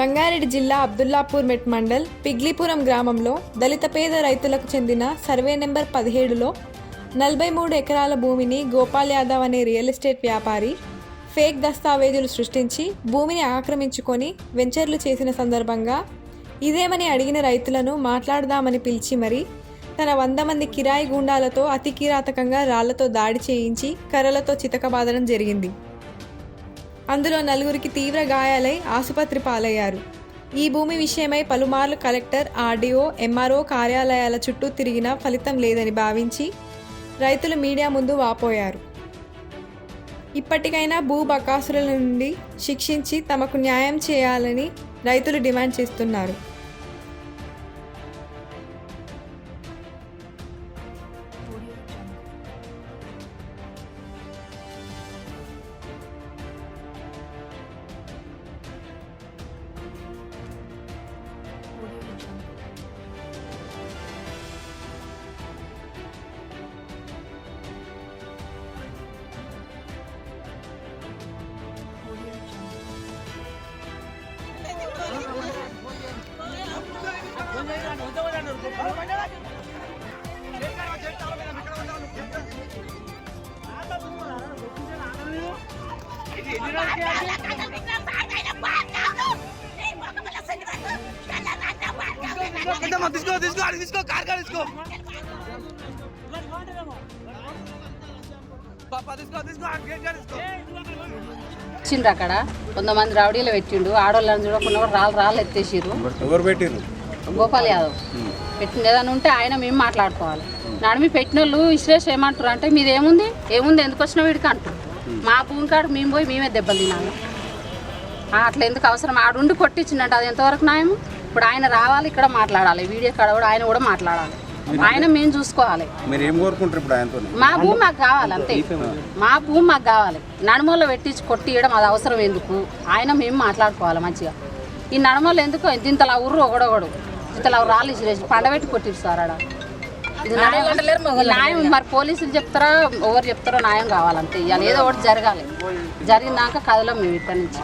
రంగారెడ్డి జిల్లా అబ్దుల్లాపూర్ మెట్ మండల్ పిగ్లీపురం గ్రామంలో దళిత పేద రైతులకు చెందిన సర్వే నెంబర్ పదిహేడులో నలభై మూడు ఎకరాల భూమిని గోపాల్ యాదవ్ అనే రియల్ ఎస్టేట్ వ్యాపారి ఫేక్ దస్తావేజులు సృష్టించి భూమిని ఆక్రమించుకొని వెంచర్లు చేసిన సందర్భంగా ఇదేమని అడిగిన రైతులను మాట్లాడదామని పిలిచి మరి తన వంద మంది కిరాయి గుండాలతో అతి కిరాతకంగా రాళ్ళతో దాడి చేయించి కర్రలతో చితకబాదడం జరిగింది. అందులో నలుగురికి తీవ్ర గాయాలై ఆసుపత్రి పాలయ్యారు. ఈ భూమి విషయమై పలుమార్లు కలెక్టర్ ఆర్డీఓ ఎంఆర్ఓ కార్యాలయాల చుట్టూ తిరిగినా ఫలితం లేదని భావించి రైతులు మీడియా ముందు వాపోయారు. ఇప్పటికైనా భూ బకాసుల నుండి శిక్షించి తమకు న్యాయం చేయాలని రైతులు డిమాండ్ చేస్తున్నారు. తీసుకో తీసుకో తీసుకో కార్ కార్ తీసుకో వచ్చిండ్రు అక్కడ. కొంతమంది రౌడీలు పెట్టిండు ఆడవాళ్ళని చూడకుండా కూడా రాళ్ళు రాళ్ళు ఎత్తేసిర్రు. ఎవరు పెట్టిర్రు? గోపాల్ యాదవ్. పెట్టింది ఏదైనా ఉంటే ఆయన మేము మాట్లాడుకోవాలి. నడిమి పెట్టిన వాళ్ళు విశ్లేష ఏమంటారు అంటే మీది ఏముంది? ఏముంది ఎందుకు వచ్చిన వీడికి? అంటారు మా భూమి కాడ మేము పోయి మేమే దెబ్బలు తినాలి. అట్లా ఎందుకు అవసరం? ఆడుండి కొట్టించిందంట అది ఎంతవరకు న్యాయం ఇప్పుడు ఆయన రావాలి ఇక్కడ మాట్లాడాలి. వీడియో కాడ కూడా ఆయన కూడా మాట్లాడాలి. ఆయన మేము చూసుకోవాలి. మీరు ఏం కోరుకుంటారు ఇప్పుడు ఆయనతో మా భూమి మాకు కావాలి అంతే. మా భూమి మాకు కావాలి. నడుమూల పెట్టించి కొట్టియడం అది అవసరం ఎందుకు? ఆయన మేము మాట్లాడుకోవాలి మంచిగా. ఈ నడుమూలు ఎందుకు? ఇంతలా ఉర్రు ఒకడొకడు. ఇంతలా రాళ్ళు ఇసిరేసి పండబెట్టి కొట్టిరు సార్ ఆడ. న్యాయం న్యాయం మరి పోలీసులు చెప్తారా? ఎవరు చెప్తారో న్యాయం కావాలంతే ఇవాళ ఏదో ఒకటి జరగాలి. జరిగినాక కథలో మేము ఇక్కడి నుంచి.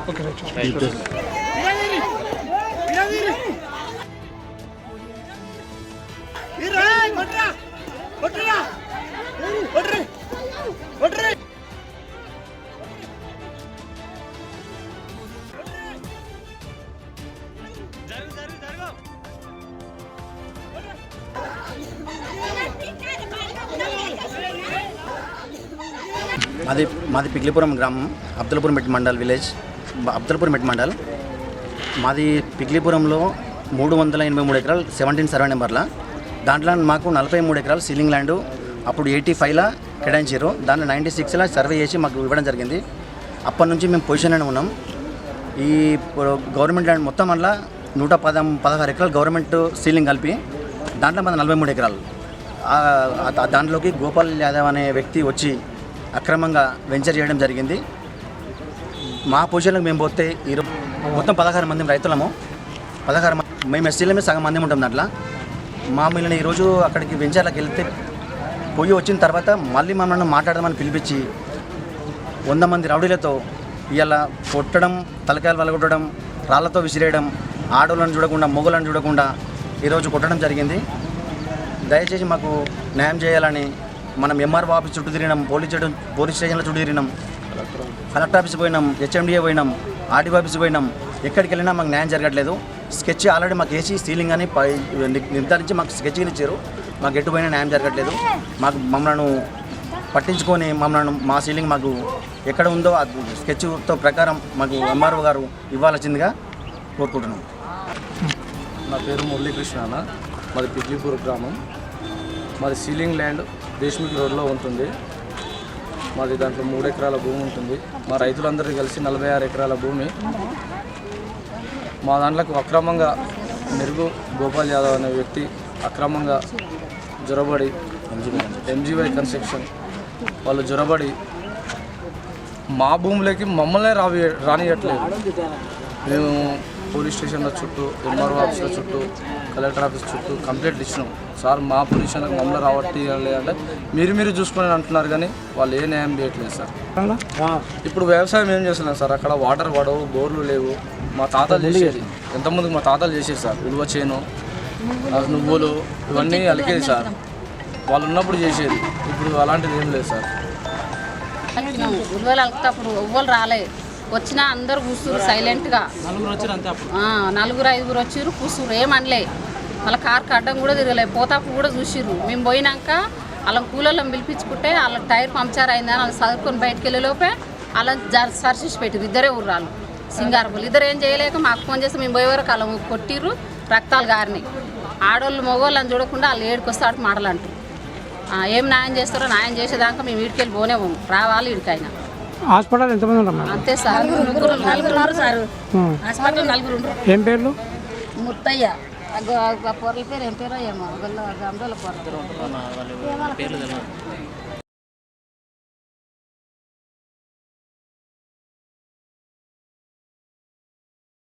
మాది మాది పిగ్లిపురం గ్రామం అబ్దుల్పూర్ మెట్ మండల్ విలేజ్. అబ్దుల్పూర్ మెట్ మండల్. మాది పిగ్లిపురంలో మూడు వందల ఎనభై మూడు ఎకరాలు సెవెంటీన్ సర్వే నెంబర్ల. దాంట్లో మాకు నలభై మూడు ఎకరాలు సీలింగ్ ల్యాండ్ అప్పుడు ఎయిటీ ఫైవ్లో కేటాయించారు. దాన్ని నైంటీ సిక్స్లో సర్వే చేసి మాకు ఇవ్వడం జరిగింది. అప్పటి నుంచి మేము పొజిషన్లోనే ఉన్నాం. ఈ గవర్నమెంట్ ల్యాండ్ మొత్తం అందులో నూట పదం పదహారు ఎకరాలు గవర్నమెంట్ సీలింగ్ కలిపి దాంట్లో మన నలభై మూడు ఎకరాలు. దాంట్లోకి గోపాల్ యాదవ్ అనే వ్యక్తి వచ్చి అక్రమంగా వెంచర్ చేయడం జరిగింది. మా పొజిషన్లకు మేము పోతే ఈరోజు మొత్తం పదహారు మంది రైతులము. పదహారు మంది మేము ఎస్సీలమే సగం మంది ఉంటాం దాంట్లో. మామూలుగా ఈరోజు అక్కడికి వెంచర్లకు వెళ్తే పోయి వచ్చిన తర్వాత మళ్ళీ మమ్మల్ని మాట్లాడదామని పిలిపించి వంద మంది రౌడీలతో ఇలా కొట్టడం తలకాయలు వలగొట్టడం రాళ్ళతో విసిరేయడం ఆడోళ్ళని చూడకుండా మొగలను చూడకుండా ఈరోజు కొట్టడం జరిగింది. దయచేసి మాకు న్యాయం చేయాలని మనం ఎంఆర్ఓ ఆఫీస్ చుట్టూ తిరిగినాం పోలీస్ స్టేషన్ పోలీస్ స్టేషన్లో చుట్టూ తిరిగినాం. కలెక్టర్ ఆఫీస్ పోయినాం హెచ్ఎండిఏ పోయినాం ఆర్డీఓ ఆఫీస్ పోయినాం. ఎక్కడికి వెళ్ళినా మాకు న్యాయం జరగట్లేదు. స్కెచ్ ఆల్రెడీ మాకు వేసి సీలింగ్ అని పై నిర్ధారించి మాకు స్కెచ్ ఇచ్చారు. మాకు ఎటు పోయినా న్యాయం జరగట్లేదు. మాకు మమ్మల్ని పట్టించుకొని మమ్మల్ని మా సీలింగ్ మాకు ఎక్కడ ఉందో ఆ స్కెచ్తో ప్రకారం మాకు ఎంఆర్ఓ గారు ఇవ్వాల్సిందిగా కోరుకుంటున్నాం. నా పేరు మురళీకృష్ణ మాది పిగ్లీపూర్ గ్రామం. మాది సీలింగ్ ల్యాండ్ దేశ్ముఖ్ రోడ్లో ఉంటుంది. మాది దాంట్లో మూడు ఎకరాల భూమి ఉంటుంది. మా రైతులందరూ కలిసి నలభై ఆరు ఎకరాల భూమి. మా దాంట్లోకి అక్రమంగా మెరుగు గోపాల్ యాదవ్ అనే వ్యక్తి అక్రమంగా జొరబడి ఎంజీవై కన్స్ట్రక్షన్ వాళ్ళు జొరబడి మా భూములకి మమ్మల్ని రావి రానియట్లేదు. మేము పోలీస్ స్టేషన్ల చుట్టూ ఎంఆర్ఓ ఆఫీసుల చుట్టూ కలెక్టర్ ఆఫీస్ చుట్టూ కంప్లైంట్లు ఇచ్చినాం. సార్ మా పొజిషన్కి మమ్మల్ని రావట్టి అంటే మీరు మీరు చూసుకొని అంటున్నారు కానీ వాళ్ళు ఏ న్యాయం చేయట్లేదు సార్. ఇప్పుడు వ్యవసాయం ఏం చేస్తున్నాం సార్? అక్కడ వాటర్ పడవు బోర్లు లేవు. మా తాతలు చేసేది. ఎంతమందికి మా తాతలు చేసేది సార్? ఉలువ చేను నువ్వులు ఇవన్నీ అలికేది సార్. వాళ్ళు ఉన్నప్పుడు చేసేది. ఇప్పుడు అలాంటిది ఏం లేదు సార్. ఉలువలు అలుకుతప్పుడు ఎవ్వరు రాలే వచ్చినా అందరు కూర్చురు సైలెంట్గా. నలుగురు ఐదుగురు వచ్చిర్రు కూర్చురు ఏమనలే మళ్ళీ కార్ అడ్డం కూడా తిరగలే. పోతాపు కూడా చూసిర్రు. మేము పోయినాక వాళ్ళ కూలర్లను పిలిపించుకుంటే వాళ్ళ టైర్ పంక్చర్ అయిందని వాళ్ళు చదువుకొని బయటకు వెళ్ళే లోపే అలా సర్చేసి పెట్టిరు ఇద్దరే ఊర్రాలు సింగారపులు ఇద్దరు ఏం చేయలేక మాకు ఫోన్ చేస్తే మేము పోయే వరకు వాళ్ళ కొట్టిర్రు రక్తాలు గారినాయి ఆడోళ్ళు మగవాళ్ళని చూడకుండా వాళ్ళు ఏడుకొస్తే ఆడు మాటలు అంటారు. ఏం న్యాయం చేస్తారో న్యాయం చేసేదాకా మేము వీటికెళ్ళి పోనే రావాలి వీడికైనా హాస్పిటల్ ఎంతమంది ఉన్నారు మేడం అంతే సార్ ముగ్గురు నలుగురు ఉన్నారు సార్ హాస్పిటల్ నలుగురు ఉన్నారు ఏం పేర్లు ముత్తయ్య పొరల పేరు ఏం పేరో ఏమో గొల్ల గంగల పొర